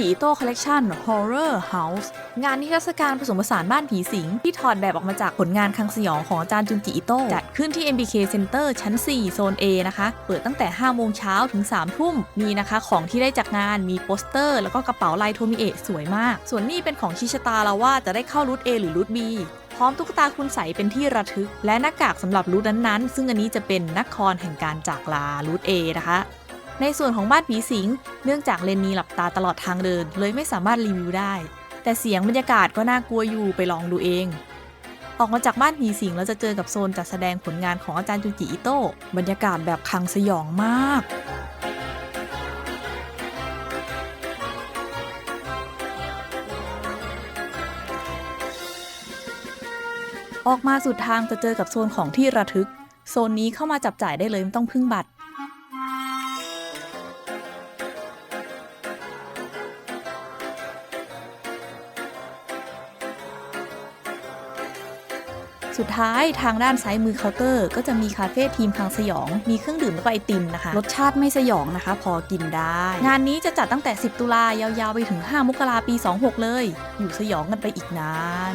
จิโต้คอลเลกชัน Horror House งานนิทรรศการผสมผสานบ้านผีสิง ที่ถอดแบบออกมาจากผลงานคังสยองของอาจารย์จุนจิอิโต้จัดขึ้นที่ MBK Center ชั้น 4 โซน A นะคะ เปิดตั้งแต่ 5 โมงเช้าถึง 3 ทุ่มมีนะคะ ของที่ได้จากงานมีโปสเตอร์ แล้วก็กระเป๋าลายโทมิเอะสวยมาก ส่วนนี้เป็นของชิชตาเราว่าจะได้เข้ารูท A หรือรูท B พร้อมตุ๊กตาคุณใสเป็นที่ระทึก และหน้ากากสำหรับรูทนั้นๆ ซึ่งอันนี้จะเป็นนครแห่งการจากลารูท A นะคะ ในส่วนของบ้านผีสิง เนื่องจากเลนมีหลับตาตลอดทางเดิน เลยไม่สามารถรีวิวได้ แต่เสียงบรรยากาศก็น่ากลัวอยู่ไปลองดูเอง ออกมาจากบ้านผีสิงเราจะเจอกับโซนจัดแสดงผลงานของอาจารย์จุจิอิโต้บรรยากาศแบบคลังสยองมากออกมาสุดทางจะเจอกับโซนของที่ระทึก โซนนี้เข้ามาจับจ่ายได้เลยไม่ต้องพึ่งบัตร สุดท้ายทางด้านซ้ายมือเคาน์เตอร์ก็จะมีคาเฟ่ทีมทางสยอง มีเครื่องดื่มแล้วก็ไอติมนะคะ รสชาติไม่สยองนะคะ พอกินได้ งานนี้จะจัดตั้งแต่ 10 ตุลายาวๆ ไปถึง 5 มกราปี 26 เลย อยู่สยองกันไปอีกนาน